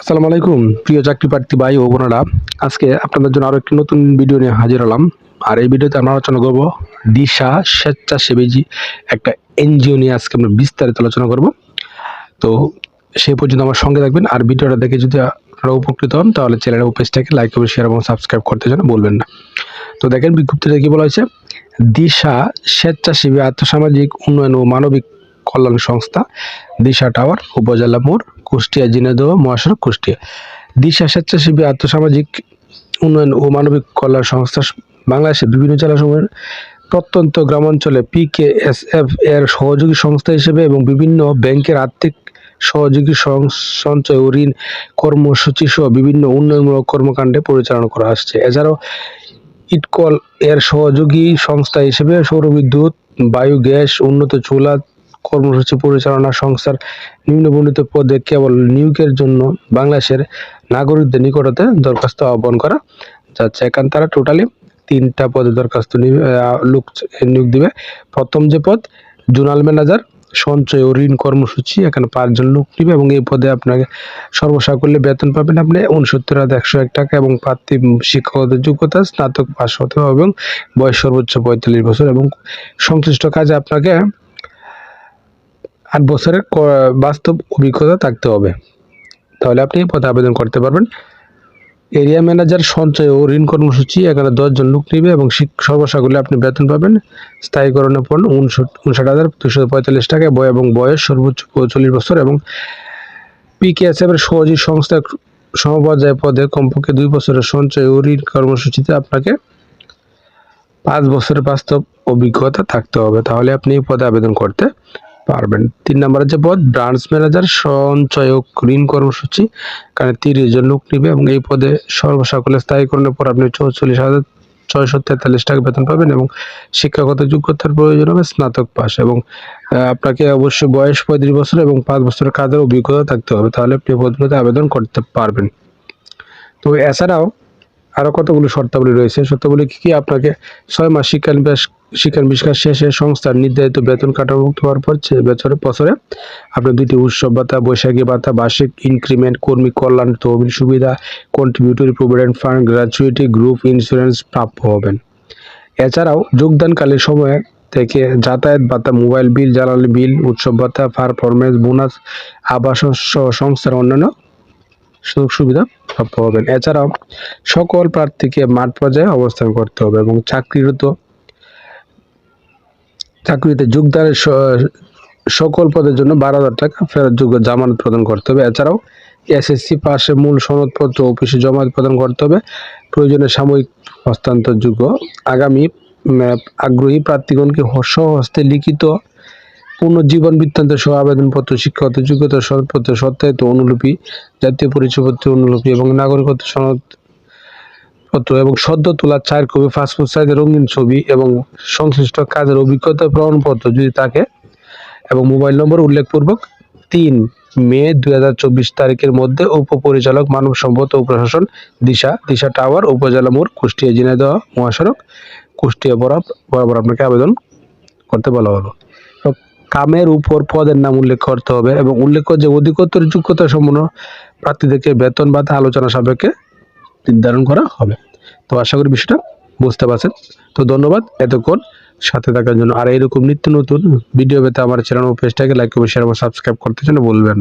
আসসালামু আলাইকুম, প্রিয় চাকরি প্রার্থী ভাই ও বোনেরা। আজকে আপনাদের জন্য আরও একটি নতুন ভিডিও নিয়ে হাজির হলাম। আর এই ভিডিওতে আমরা আলোচনা করব দিশা স্বেচ্ছাসেবী একটা এনজিও নিয়ে আজকে আমরা বিস্তারিত আলোচনা করব। তো সে পর্যন্ত আমার সঙ্গে থাকবেন। আর ভিডিওটা দেখে যদি আপনারা উপকৃত হন, তাহলে চ্যানেল ও পেজটাকে লাইক এবং শেয়ার এবং সাবস্ক্রাইব করতে যেন বলবেন না। তো দেখেন বিজ্ঞপ্তিতে কি বলা হয়েছে? দিশা স্বেচ্ছাসেবী আর্থসামাজিক উন্নয়ন ও মানবিক কল্যাণ সংস্থা, দিশা টাওয়ার, উপজেলা মোড়। কুষ্টিয়া ঝিনাইদহ মহাসড়ক কুষ্টিয়া। দিশা স্বেচ্ছাসেবী আর্থসামাজিক উন্নয়ন ও মানবিক কল্যাণ সংস্থা বাংলাদেশের বিভিন্ন জেলাসমূহের প্রত্যন্ত গ্রামাঞ্চলে পিকেএসএফ এর সহযোগী সংস্থা হিসেবে এবং বিভিন্ন ব্যাংকের আর্থিক সহযোগী সঞ্চয় ও ঋণ কর্মসূচি সহ বিভিন্ন উন্নয়নমূলক কর্মকাণ্ডে পরিচালনা করা আসছে এছাড়াও ইটকল এর সহযোগী সংস্থা হিসেবে সৌরবিদ্যুৎ, বায়োগ্যাস, উন্নত চুলা কর্মসূচি পরিচালনা সংস্থার নিম্নবর্ণিত পদে কেবল নিয়োগের জন্য বাংলাদেশের নাগরিকদের নিকটতে দরখাস্ত আহ্বান করা যাচ্ছে। এখান তারা টোটালি তিনটা পদে দরখাস্ত লোক নিয়োগ দিবে। প্রথম যে পদ, জোনাল ম্যানেজার, সঞ্চয় ও ঋণ কর্মসূচি, এখানে পাঁচজন লোক নিবে এবং এই পদে আপনাকে সর্বসাকুল্যে বেতন পাবেন আপনি উনসত্তর হাজার একশো এক টাকা এবং প্রার্থী শিক্ষকদের যোগ্যতা, স্নাতক পাশ হতে হবে এবং বয়স সর্বোচ্চ পঁয়তাল্লিশ বছর এবং সংশ্লিষ্ট কাজে আপনাকে আট বছরের বাস্তব অভিজ্ঞতা থাকতে হবে। তাহলে আপনি পদে আবেদন করতে পারবেন। এরিয়া ম্যানেজার সঞ্চয় ও ঋণ কর্মসূচি এখানে দশজন লোক নিবে এবং সর্বসাকুল্যে আপনি বেতন পাবেন। স্থায়ীকরণের পর উনষট হাজার দুশো পঁয়তাল্লিশ টাকা বয় এবং বয়স সর্বোচ্চ পঁয়তাল্লিশ বছর এবং পিকেএসএফ এর সহযোগী সংস্থা সমপর্যায় পদে কমপক্ষে দুই বছরের সঞ্চয় ও ঋণ কর্মসূচিতে আপনাকে পাঁচ বছরের বাস্তব অভিজ্ঞতা থাকতে হবে। তাহলে আপনি এই পদে আবেদন করতে পারবেন। তিন নম্বরের যে পদ ব্রাঞ্চ ম্যানেজার সঞ্চয়ক ঋণ কর্মসূচি। কারণ তিরিশ জন লোক নিবে এবং এই পদে সর্বসাকলে স্থায়ীকরণের পর আপনি চৌচল্লিশ হাজার ছয়শো তেতাল্লিশ টাকা বেতন পাবেন এবং শিক্ষাগত যোগ্যতার প্রয়োজন হবে স্নাতক পাস এবং আপনাকে অবশ্যই বয়স পঁয়ত্রিশ বছর এবং পাঁচ বছরের কাজের অভিজ্ঞতা থাকতে হবে। তাহলে আপনি পদগুলোতে আবেদন করতে পারবেন। তো এছাড়াও আরও কতগুলো শর্তাবলী রয়েছে? শর্তাবলী কি কি? আপনাকে ছয় মাস শিক্ষানবিশ শিক্ষানবিষ্কার শেষে সংস্থার নির্ধারিত বেতন কাঠামোভুক্ত হওয়ার পর বছরে বছরে আপনি দুটি উৎসব, ভাতা, বৈশাখী ভাতা, বার্ষিক ইনক্রিমেন্ট কর্মী কল্যাণ, তহবিল সুবিধা contributory provident fund gratuity group insurance প্রাপ্য হবেন। এছাড়াও যোগদানকালীন সময়ে থেকে যাতায়াত ভাতা মোবাইল বিল জ্বালানি বিল উৎসব ভাতা পারফরমেন্স বোনাস আবাসন সহ সংস্থার অন্যান্য সুযোগ সুবিধা প্রাপ্য হবেন। এছাড়াও সকল প্রার্থীকে মাঠ পর্যায়ে অবস্থান করতে হবে এবং চাকরিরত চাকরিতে যোগদানের সকল পদের জন্য বারো হাজার টাকা ফেরত যোগ্য জামানত প্রদান করতে হবে। এছাড়াও এসএসসি পাশে মূল সনদপত্র অফিসে জমা প্রদান করতে হবে। প্রয়োজনে সাময়িক হস্তান্তরযোগ্য। আগামী আগ্রহী প্রার্থীগণকে স্বহস্তে লিখিত পুনর্জীবন বৃত্তান্ত সহ আবেদনপত্র, শিক্ষাগত যোগ্যতা সনদপত্র, সত্যায়িত অনুলিপি, জাতীয় পরিচয়পত্র অনুলিপি এবং নাগরিকত্ব সনদ পত্র এবং সদ্য তোলা চার কপি পাসপোর্ট সাইজের রঙিন ছবি এবং সংশ্লিষ্ট কাজের অভিজ্ঞতা প্রমাণপত্র যদি থাকে এবং মোবাইল নম্বর উল্লেখপূর্বক তিন মে দুই হাজার চব্বিশ তারিখের মধ্যে উপপরিচালক মানব সম্পদ ও প্রশাসন দিশা দিশা টাওয়ার, উপজেলা মোড়, কুষ্টিয়া ঝিনাইদহ মহাসড়ক, কুষ্টিয়া বরাবর বরাবর আপনাকে আবেদন করতে বলা হলো। কামের উপর পদের নাম উল্লেখ করতে হবে এবং উল্লেখ্য যে অধিকতর যোগ্যতা সম্পন্ন প্রার্থীদেরকে বেতন ভাতা আলোচনা সাপেক্ষে নির্ধারণ করা হবে। তো আশা করি বিষয়টা বুঝতে পারছেন। তো ধন্যবাদ এতক্ষণ সাথে থাকার জন্য। আর এরকম নিত্য নতুন ভিডিও পেতে আমার চ্যানেল পেজটাকে লাইক এবং শেয়ার সাবস্ক্রাইব করতে জন্য বলবেন